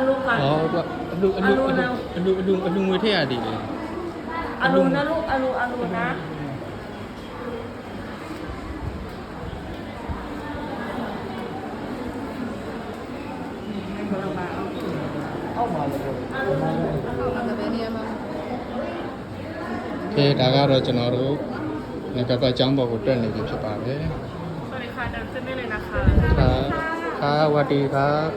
อรุณก่อน อ๋ออรุณอรุณอรุอรุณอรุณอรุณวิทยาดีเลยอรุนะลูกอรุณอรุนะโอเคဒါကတော့ကျွန်တော်တို့ငကကအကြောင်းပေါ်ကိုတက်နေပြီဖြစ်ပါတယ်။สวัสดีค่ะดันขึ้นได้เลยนะคะค่ะค่ะสวัสดีครับ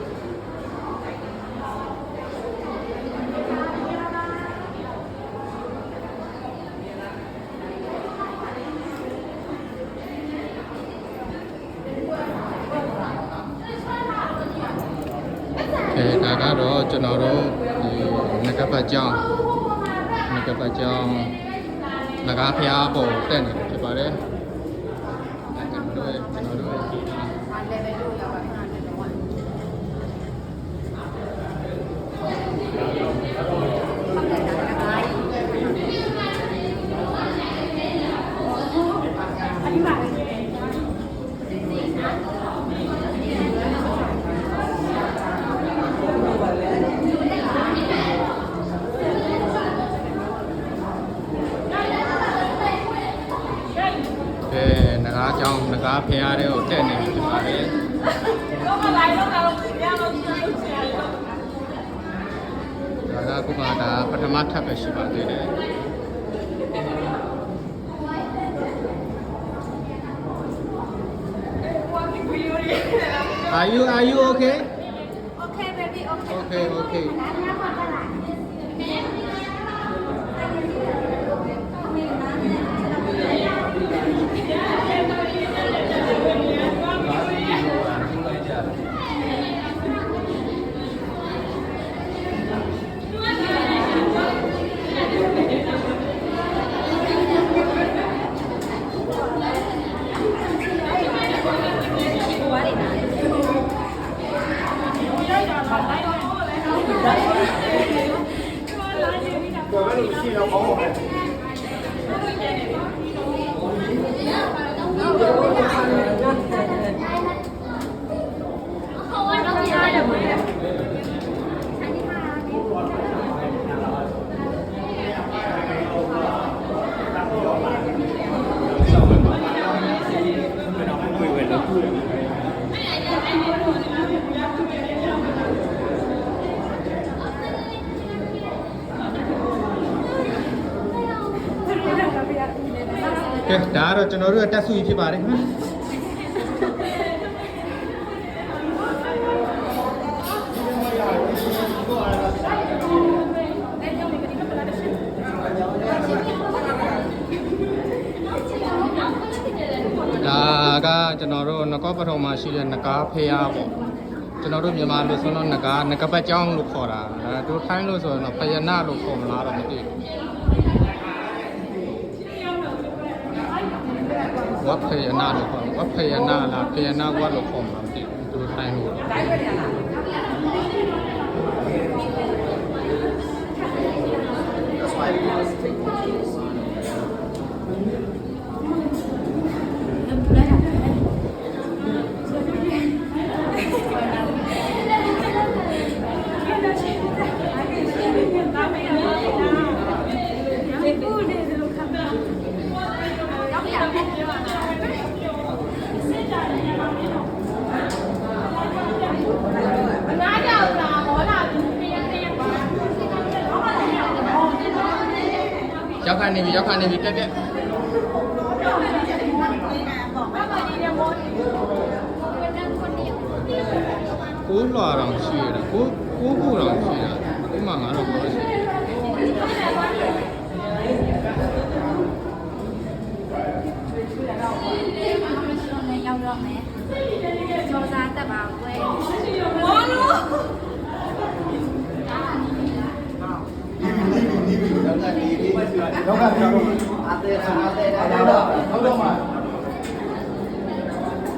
အဲဒါကတော့ကျွန်တော်တို့ဒီငကပတ်ကျောင်းငကပတ်ကျောင်းငကားဖျားပေါ်တက်နေတယ်ဖြစ်ပါတယ်အဲကျွန်တော်တို့ကျွန်တော်တို့ ကဲင ကားကြောင်းငကားဖျားတဲ့ကိုတက်နေပြီဖြစ်ပါတယ်တော့မလိုက်တော့တော့ရအောင်ချင်ချင်ဒါကခုမှဒါပထမထပ်ပဲရှိပါသေးတယ် Are you are you okay Okay, baby, okay. Okay okay Nanya apa kalah? ကဲ ဒါကတော့ကျွန်တော်တို့ရဲ့တက်ဆူကြီးဖြစ်ပါတယ်ဟမ်ဒါကကျွန်တော်တို့နကောပထုံမှာရှိတဲ့နဂါဖျားပေါ့ကျွန်တော်တို့မြန်မာလိုဆိုတော့နဂါနဂပတ်ကျောင်းလို့ခေါ်တာဒါတို့ထိုင်းလို့ဆိုတော့ဖယနာလို့ခေါ်မလားတော့မသိဘူး တ်ဖယနာလို့ခေါ်ဝတ်ဖယနာလားဖယနာဝတ်လို့ခေါ်မှာမသိဘူးတို့ထိုင်းလို့ နားကြောက်တာဟောလာသူပြန်ပြန် ရောက်ခနေပြီရောက်ခနေပြီတက်တက်ဘာမှဒီရမောကိုးလွာတော့ရှိရတာကိုးကိုးဖို့တော့ရှိတာဒီမှာငါတော့ပြောရှိရောက်တော့မယ်စောစားတက်ပါကွယ်မောလို့ လောကကြီးကိုအသေးအသေးတော့တော့မှာ